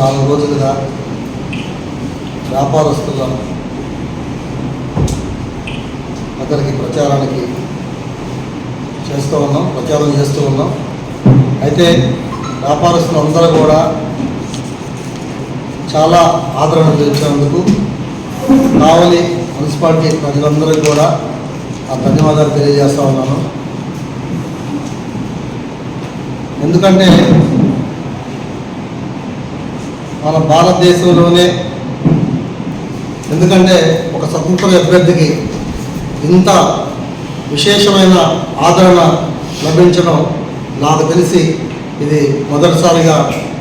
నాలుగు రోజులుగా వ్యాపారస్తుల దగ్గరికి ప్రచారానికి చేస్తూ ఉన్నాం ప్రచారం చేస్తూ ఉన్నాం. అయితే వ్యాపారస్తులు అందరూ కూడా చాలా ఆదరణ తెలిసినందుకు కావలి మున్సిపాలిటీ ప్రజలందరికీ కూడా ఆ ధన్యవాదాలు తెలియజేస్తా ఉన్నాను. ఎందుకంటే మన భారతదేశంలోనే. ఎందుకంటే ఒక స్వతంత్ర అభ్యర్థికి ఇంత విశేషమైన ఆదరణ లభించడం నాకు తెలిసి ఇది మొదటిసారిగా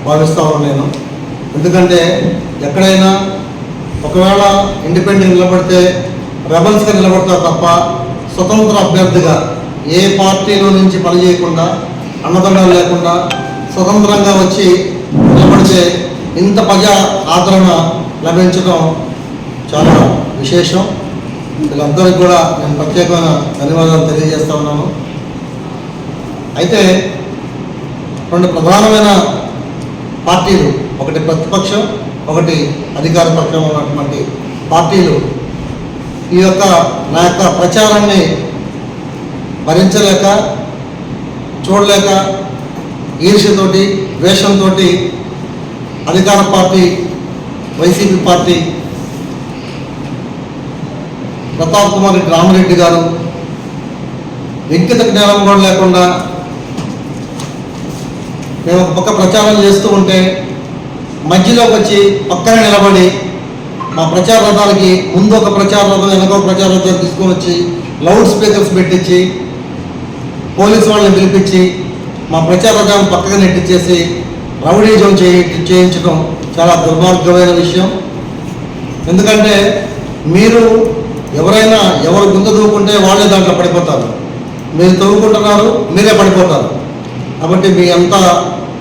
భావిస్తా నేను. ఎందుకంటే ఎక్కడైనా ఒకవేళ ఇండిపెండెంట్ నిలబడితే రెబల్స్గా నిలబడతారు తప్ప స్వతంత్ర అభ్యర్థిగా ఏ పార్టీలో నుంచి పనిచేయకుండా అన్నదండాలు లేకుండా స్వతంత్రంగా వచ్చి నిలబడితే ఇంత ప్రజా ఆదరణ లభించడం చాలా విశేషం. వీళ్ళందరికీ కూడా నేను ప్రత్యేకమైన ధన్యవాదాలు తెలియజేస్తా ఉన్నాను. అయితే రెండు ప్రధానమైన పార్టీలు ఒకటి ప్రతిపక్షం ఒకటి అధికార పక్షం ఉన్నటువంటి పార్టీలు ఈ యొక్క నా యొక్క ప్రచారాన్ని భరించలేక చూడలేక ఈర్ష్యతోటి ద్వేషంతో అధికార party YCP party Pratap Kumar Reddy Ramareddy గారు వ్యక్తిగత జ్ఞానం కూడా లేకుండా మేము ఒక పక్క ప్రచారం చేస్తూ ఉంటే మధ్యలోకి వచ్చి పక్కన నిలబడి మా ప్రచార రథాలకి ముందు ఒక ప్రచార రథం వెనక ప్రచార రథం తీసుకొని వచ్చి లౌడ్ స్పీకర్స్ పెట్టించి పోలీసు వాళ్ళని పిలిపించి మా ప్రచార రథాన్ని పక్కగా నెట్టించేసి రౌడీజం చేయి చేయించడం చాలా దుర్మార్గమైన విషయం. ఎందుకంటే మీరు ఎవరైనా ఎవరు గుంత దూకుంటే వాళ్ళే దాంట్లో పడిపోతారు. మీరు తవ్వుకుంటున్నారు మీరే పడిపోతారు. కాబట్టి మీ అంతా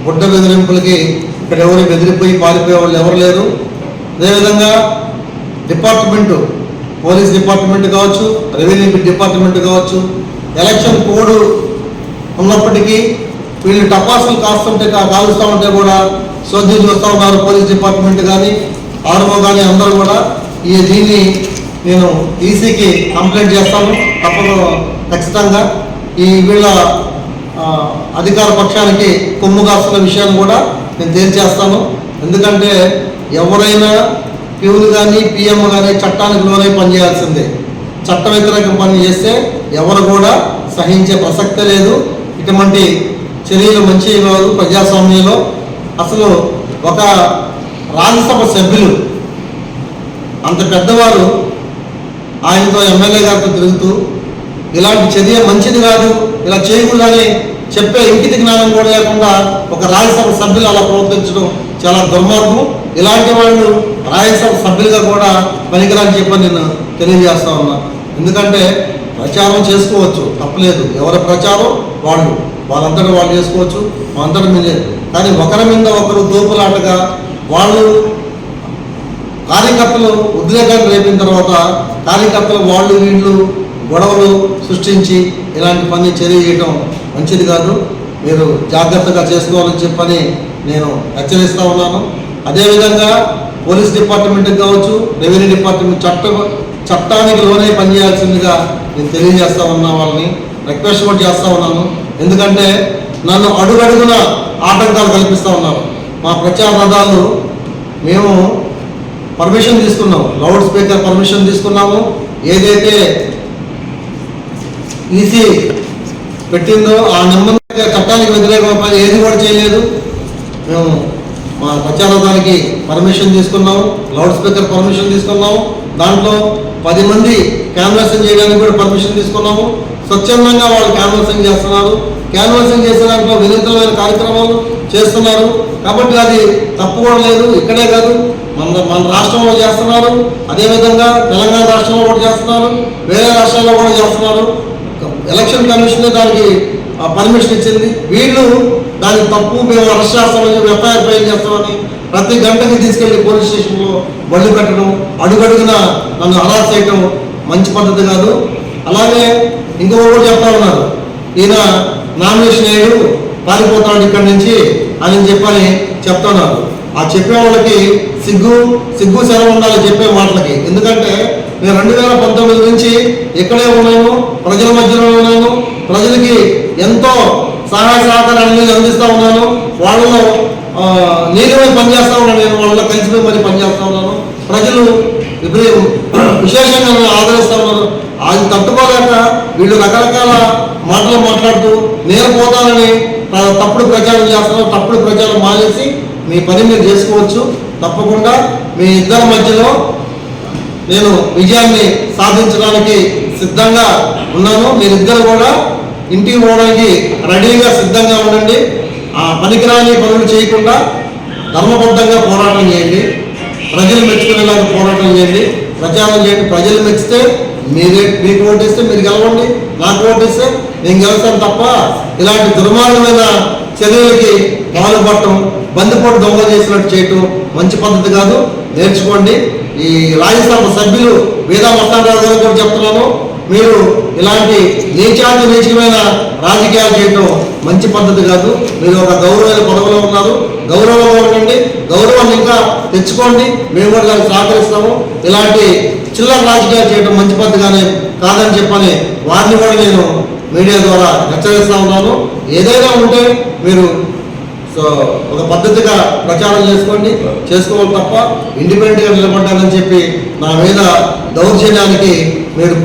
గుడ్డ బెదిరింపులకి ఇక్కడ ఎవరు బెదిరిపోయి పారిపోయే వాళ్ళు ఎవరు లేరు. అదేవిధంగా డిపార్ట్మెంటు పోలీస్ డిపార్ట్మెంట్ కావచ్చు రెవెన్యూ డిపార్ట్మెంట్ కావచ్చు ఎలక్షన్ కోడ్ ఉన్నప్పటికీ వీళ్ళు టపాసులు కాస్తుంటే కాలుస్తూ ఉంటే కూడా సోద్యం చూస్తూ ఉన్నారు పోలీస్ డిపార్ట్మెంట్ కానీ ఆర్మో కానీ అందరూ కూడా. ఈ దీన్ని నేను ఈసీకి కంప్లైంట్ చేస్తాను. తప్పదు ఖచ్చితంగా. ఈ వీళ్ళ అధికార పక్షానికి కొమ్ము కాస్తున్న విషయాన్ని కూడా నేను తేల్చేస్తాను ఎందుకంటే ఎవరైనా ప్యూలు కానీ పిఎం కానీ చట్టానికి లోనై పనిచేయాల్సిందే చట్ట వ్యతిరేక పని చేస్తే ఎవరు కూడా సహించే ప్రసక్తే లేదు. ఇటువంటి చర్యలు మంచి కాదు ప్రజాస్వామ్యంలో. అసలు ఒక రాజ్యసభ సభ్యులు అంత పెద్దవారు ఆయనతో ఎమ్మెల్యే గారితో తిరుగుతూ ఇలాంటి చర్య మంచిది కాదు ఇలా చేయకూడదని చెప్పే ఇంకిత జ్ఞానం కూడా లేకుండా ఒక రాజ్యసభ సభ్యులు అలా ప్రవర్తించడం చాలా దుర్మార్గం. ఇలాంటి వాళ్ళు రాజ్యసభ సభ్యులుగా కూడా పనికిరాని చెప్పని నేను తెలియజేస్తా ఉన్నా. ఎందుకంటే ప్రచారం చేసుకోవచ్చు తప్పలేదు. ఎవరి ప్రచారం? వాళ్ళు. వాళ్ళందరూ వాళ్ళు చేసుకోవచ్చు వాళ్ళంతటా మీదే కానీ ఒకరి మీద ఒకరు దూపులాటగా వాళ్ళు కార్యకర్తలు ఉద్రేకాన్ని రేపిన తర్వాత కార్యకర్తలు వాళ్ళు వీళ్ళు గొడవలు సృష్టించి ఇలాంటి పని చర్య చేయడం మంచిది కాదు. మీరు జాగ్రత్తగా చేసుకోవాలని చెప్పని నేను హెచ్చరిస్తూ ఉన్నాను. అదేవిధంగా పోలీస్ డిపార్ట్మెంట్కి కావచ్చు రెవెన్యూ డిపార్ట్మెంట్ చట్ట చట్టానికి లోనే పనిచేయాల్సిందిగా నేను తెలియజేస్తా ఉన్నా వాళ్ళని. రిక్వెస్ట్ కూడా చేస్తూ ఉన్నాను. ఎందుకంటే నన్ను అడుగడుగున ఆటంకాలు కల్పిస్తూ ఉన్నారు. మా ప్రచార రథాలు మేము పర్మిషన్ తీసుకున్నాము. లౌడ్ స్పీకర్ పర్మిషన్ తీసుకున్నాము. ఏదైతే ఈసీ పెట్టిందో ఆ నెంబర్ చట్టానికి వ్యతిరేకమైన ఏది కూడా చేయలేదు. మేము మా ప్రచారానికి పర్మిషన్ తీసుకున్నాము. లౌడ్ స్పీకర్ పర్మిషన్ తీసుకున్నాము. దాంట్లో పది మంది క్యాన్వాసింగ్ చేయడానికి కూడా పర్మిషన్ తీసుకున్నాము. స్వచ్ఛందంగా వాళ్ళు క్యాన్వాసింగ్ చేస్తున్నారు. క్యాన్వాసింగ్ చేసే దాంట్లో వినూత్నమైన కార్యక్రమాలు చేస్తున్నారు. కాబట్టి అది తప్పు కూడా లేదు ఇక్కడే కాదు. మన మన రాష్ట్రంలో చేస్తున్నారు. అదేవిధంగా తెలంగాణ రాష్ట్రంలో కూడా చేస్తున్నారు. వేరే రాష్ట్రాల్లో కూడా చేస్తున్నారు. ఎలక్షన్ కమిషన్ దానికి పర్మిషన్ ఇచ్చింది. వీళ్ళు దానికి తప్పు మేము అరెస్ట్ చేస్తామని చెప్పి ఎఫ్ఐఆర్ ఫైల్ చేస్తామని ప్రతి గంటకి తీసుకెళ్ళి పోలీస్ స్టేషన్లో బళ్ళు పెట్టడం అడుగడుగున నన్ను అరెస్ట్ చేయటం మంచి పద్ధతి కాదు. అలాగే ఇంకొకటి కూడా చెప్తా ఉన్నారు. ఈయన నామినేషన్ వేయడు పారిపోతాడు ఇక్కడి నుంచి అని చెప్పని చెప్తున్నారు. ఆ చెప్పే వాళ్ళకి సిగ్గు సిగ్గు సెలవు ఉండాలి చెప్పే మాటలకి. ఎందుకంటే నేను రెండు వేల పంతొమ్మిది నుంచి ఇక్కడే ఉన్నాను ప్రజల మధ్యలో ఉన్నాను ప్రజలకి ఎంతో సహాయ సహకారాన్ని అందిస్తూ ఉన్నాను. వాళ్ళలో ఆ, నేనే పనిచేస్తా ఉన్నాను నేను వాళ్ళలో కలిసిపోయి మరి పనిచేస్తా ఉన్నాను. ప్రజలు విపరీ- విశేషంగా ఆదరిస్తా ఉన్నారు. అది తట్టుకోలేక వీళ్ళు రకరకాల మాటలు మాట్లాడుతూ నేను పోతానని తప్పుడు ప్రచారం చేస్తున్నారు తప్పుడు ప్రచారం మానేసి మీ పని మీరు చేసుకోవచ్చు. తప్పకుండా మీ ఇద్దరి మధ్యలో నేను విజయాన్ని సాధించడానికి సిద్ధంగా ఉన్నాను. మీరిద్దరు కూడా ఇంటికి పోవడానికి రెడీగా సిద్ధంగా ఉండండి. ఆ పనికిరాని పనులు చేయకుండా ధర్మబద్ధంగా పోరాటం చేయండి. ప్రజలు మెచ్చుకునేలాగా పోరాటం చేయండి. ప్రచారం చేయండి. ప్రజలు మెచ్చితే మీరే మీకు ఓటేస్తే మీరు గెలవండి. నాకు ఓటేస్తే నేను గెలుస్తాను తప్ప ఇలాంటి దుర్మార్గమైన చర్యలకి పాల్పడటం బందిపోటు దొంగ చేసినట్టు చేయటం మంచి పద్ధతి కాదు. నేర్చుకోండి. ఈ రాజ్యసభ సభ్యులు వేదా మస్తానరావు గారు కూడా చెప్తున్నాను. మీరు ఇలాంటి నీచాతి నీచమైన రాజకీయాలు చేయటం మంచి పద్ధతి కాదు. మీరు ఒక గౌరవమైన పదవిలో ఉన్నారు. గౌరవంగా ఉండండి. గౌరవాన్ని ఇంకా తెచ్చుకోండి. మేము కూడా దానికి సహకరిస్తాము. ఇలాంటి చిల్లర రాజకీయాలు చేయడం మంచి పద్ధతిగానే కాదని చెప్పని వారిని కూడా నేను మీడియా ద్వారా హెచ్చరిస్తా ఉన్నాను. ఏదైనా ఉంటే మీరు సో ఒక పద్ధతిగా ప్రచారం చేసుకోండి. చేసుకోవాలి తప్ప ఇండిపెండెంట్గా నిలబడ్డానని చెప్పి నా మీద దౌర్జన్యానికి మీరు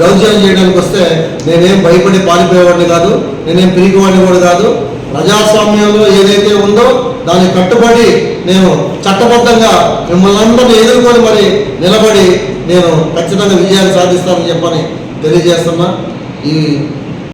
దౌర్జన్యం చేయడానికి వస్తే నేనేం భయపడి పారిపోయేవాడిని కాదు. నేనేం పిరిగివాడిని కూడా కాదు. ప్రజాస్వామ్యంలో ఏదైతే ఉందో దాన్ని కట్టుబడి నేను చట్టబద్ధంగా మిమ్మల్ని అందరినీ ఎదుర్కొని మరి నిలబడి నేను ఖచ్చితంగా విజయాన్ని సాధిస్తానని చెప్పని తెలియజేస్తున్నా. ఈ